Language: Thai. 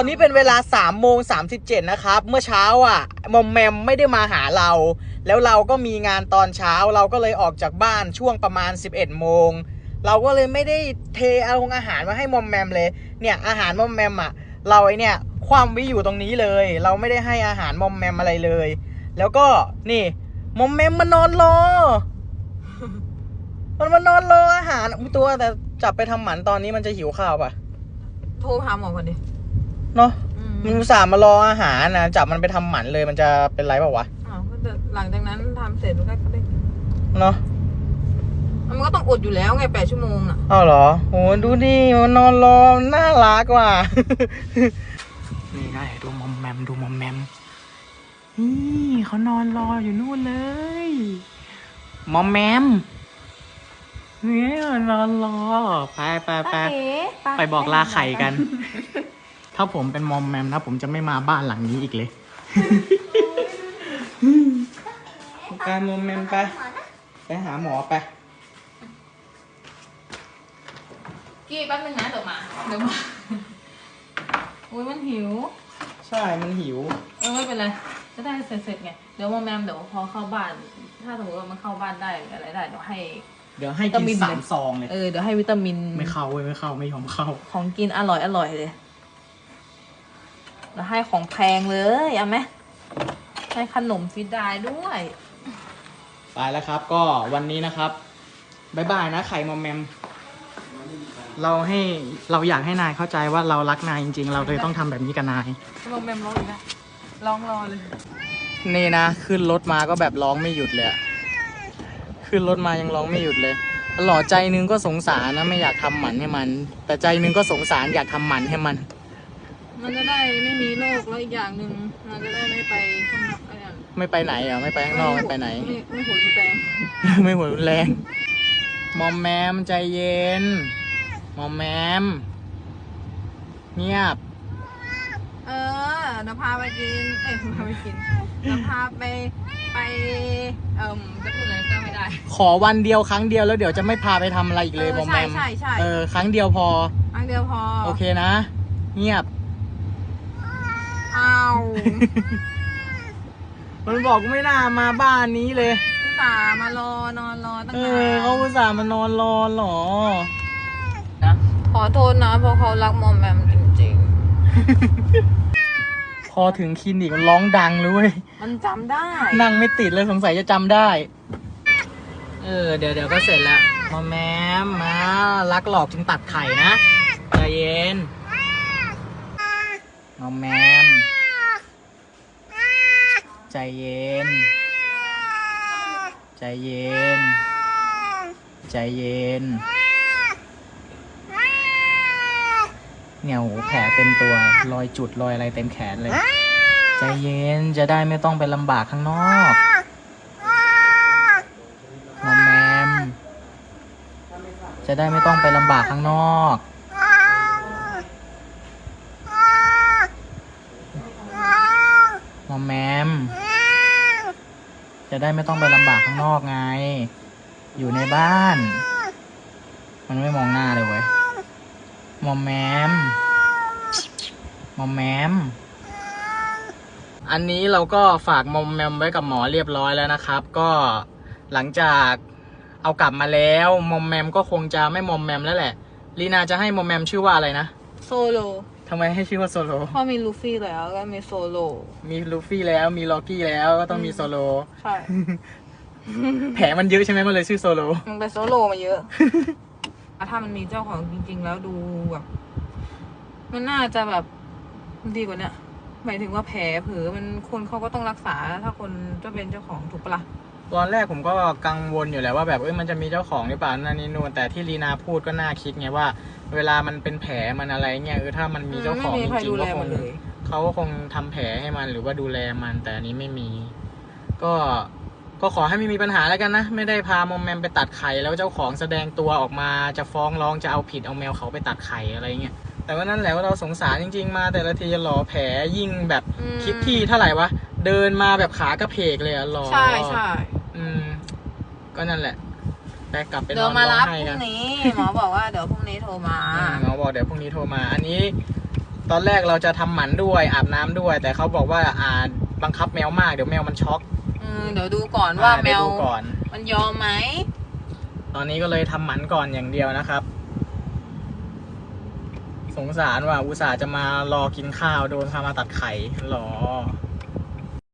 ตอนนี้เป็นเวลา3โมง37นะครับ เมื่อเช้าอะมอมแมมไม่ได้มาหาเรา แล้วเราก็มีงานตอนเช้าเราก็เลยออกจากบ้านช่วงประมาณ 11โมงเราก็เลยไม่ได้เทเอาอาหารมาให้มอมแมมเลย เนี่ยอาหารมอมแมมอะเราไอเนี่ยความว้อยู่ตรงนี้เลย เราไม่ได้ให้อาหารมอมแมมอะไรเลย แล้วก็นี่มอมแมมมานอนรอ มันมานอนรออาหารอุ๊ยตัวแต่จับไปทำหมันตอนนี้มันจะหิวข้าวปะโทรหาหมอก่อนดิ เนาะอืมมันอุตส่าห์มารออาหารนะจับมันไปทำหมันเลยมันจะเป็นไรเปล่าวะอ้าวก็จะหลังจากนั้นทำเสร็จมันก็ได้กินเนาะมันก็ต้องอดอยู่แล้วไงแปดชั่วโมงอะ เอาเหรอโอ้ดูดิมันนอนรอน่ารักว่ะ นี่ได้ดูมอมแมมดูมอมแมมนี่เขานอนรออยู่นู่นเลยมอมแมมเนี่ยนอนรอไปไปไปไปบอกลาไข่กัน ถ้าผมเป็นมอมแมมนะผมจะไม่มาบ้านหลังนี้อีกเลยการมอมแมมไป ไปหาหมอไป กี้แป๊บนึงนะเดี๋ยวมาเดี๋ยวมาอุ้ยมันหิว ใช่มันหิว เออไม่เป็นไรจะได้เสร็จๆไงเดี๋ยวโมแมมเดี๋ยวพอเข้าบ้าน ถ้าสมมติว่ามันเข้าบ้านได้หรืออะไรได้เดี๋ยวให้ เดี๋ยวให้วิตามิกินนสามซองเลย เออเดี๋ยวให้วิตามินไม่เข้าเว้ยไม่เข้าไม่ยอมเข้า ของกินอร่อยอร่อยเลย แล้วให้ของแพงเลยเอาไหมให้ขนมฟิดายด้วย ไปแล้วครับ ก็วันนี้นะครับบายบายนะไข่มอมแมม เราให้เราอยากให้นายเข้าใจว่าเรารักนายจริง ๆ เราเลยต้องทำแบบนี้กับนายโมแมมร้องอีกแล้วร้องรอเลย นี่นะ ขึ้นรถมาก็แบบร้องไม่หยุดเลยอะขึ้นรถมายังร้องไม่หยุดเลยหล่อใจนึงก็สงสารนะไม่อยากทำหมันให้มัน แต่ใจนึงก็สงสารอยากทำหมันให้มัน มันจะได้ไม่มีโรคแล้วอีกอย่างหนึ่งมันจะได้ไม่ไปข้างนอกอะไรอย่างไม่ไปไหนอะไม่ไปข้างนอกไม่ไปไหนไม่ไม่หัวรุนแรงไม่หัวรุนแรงมอมแมมใจเย็นมอมแมมเงียบเออเดี๋ยวพาไปกินเอ้ยพาไปกินเดี๋ยวพาไปไปเอ่มจะพูดอะไรก็ไม่ได้ ขอวันเดียวครั้งเดียวแล้วเดี๋ยวจะไม่พาไปทำอะไรอีกเลยเออมอมแมมใช่ใช่ใช่ เออครั้งเดียวพอครั้งเดียวพอ โอเคนะ เงียบ เอามันบอกไม่น่ามาบ้านนี้เลยอุตส่าห์มารอนอนรอตั้งเอนานอเขาอุตส่าห์มานอนรอเหรอขอโทษนะเพราะเขารักมอมแมมจริงพอถึงคลินิกมันร้องดังเลยเว้ยๆ มันจำได้นั่งไม่ติดเลยสงสัยจะจำได้ เออ เดี๋ยวเดี๋ยวก็เสร็จแล้วมอมแมมมารักหลอกจึงตัดไข่นะใจเย็นมอมแมมใจ เย็น ใจเย็น ใจเย็น เนี่ยโหแผลเต็มตัว รอยจุดรอยอะไรเต็มแขนเลย ใจเย็นจะได้ไม่ต้องไปลำบากข้างนอกมอมแมม จะได้ไม่ต้องไปลำบากข้างนอกมอมแมม จะ ได้ไม่ต้องไปลำบากข้างนอกไง อยู่ในบ้าน มันไม่มองหน้าเลยเว้ยมอมแมมมอมแมม อันนี้เราก็ฝากมอมแมมไว้กับหมอเรียบร้อยแล้วนะครับ ก็หลังจากเอากลับมาแล้วมอมแมมก็คงจะไม่มอมแมมแล้วแหละลีนาจะให้มอมแมมชื่อว่าอะไรนะ โซโล ทำไมให้ชื่อว่าโซโลพอมีลูฟี่แล้วก็มีโซโล มีลูฟี่แล้วมีล็อกกี้แล้วก็ต้องมีโซโล ใช่ แผลมันเยอะใช่ไหมมันเลยชื่อโซโล มันไปโซโลมาเยอะ ถ้ามันมีเจ้าของจริง ๆ แล้วดูแบบ มันน่าจะแบบดีกว่าเนี้ยหมายถึงว่าแผลเผลอมันคนเขาก็ต้องรักษา ถ้าคนจะเป็นเจ้าของถูกปะล่ะ ตอนแรกผมก็กังวลอยู่แหละว่าแบบเอ้ยมันจะมีเจ้าของหรือเปล่านั่นนี่นู่นแต่ที่ลีนาพูดก็น่าคิดไงว่า เวลามันเป็นแผลมันอะไรเงี้ยเออถ้ามันมีเจ้าของจริงๆก็คงเขาก็คงทำแผลให้มันหรือว่าดูแลมันแต่อันนี้ไม่มี ก็ก็ขอให้ไม่มีปัญหาแล้วกันนะ ไม่ได้พามอมแมมไปตัดไข่แล้วเจ้าของแสดงตัวออกมาจะฟ้องร้องจะเอาผิดเอาแมวเขาไปตัดไข่อะไรเงี้ยแต่ว่านั่นแหละว่าเราสงสารจริง ๆ มาแต่ละทีหล่อแผลยิ่งแบบคิดที่เท่าไหร่วะเดินมาแบบขากระเพกเลยอะหล่อใช่ใช่ อืม ก็นั่นแหละไปกลับไปนเดี๋ยอวนมาร้รัอบงพไห้รุ่กังนนี้ หมอบอกว่าเดี๋ยวพรุ่งนี้โทรมาอืมหมอบอกเดี๋ยวพรุ่งนี้โทรมา อันนี้ ตอนแรกเราจะทำหมันด้วยอาบน้ำด้วย แต่เขาบอกว่าอ่าบังคับแมวมากเดี๋ยวแมวมันช็อกเออเดี๋ยวดูก่อนว่าอ่แมเดี๋ยว ดูก่อน มันยอมไหม ตอนนี้ก็เลยทำหมันก่อนอย่างเดียวนะครับ สงสารว่าอุตส่าห์จะมารอกินข้าวโดนพามาตัดไข่หรอ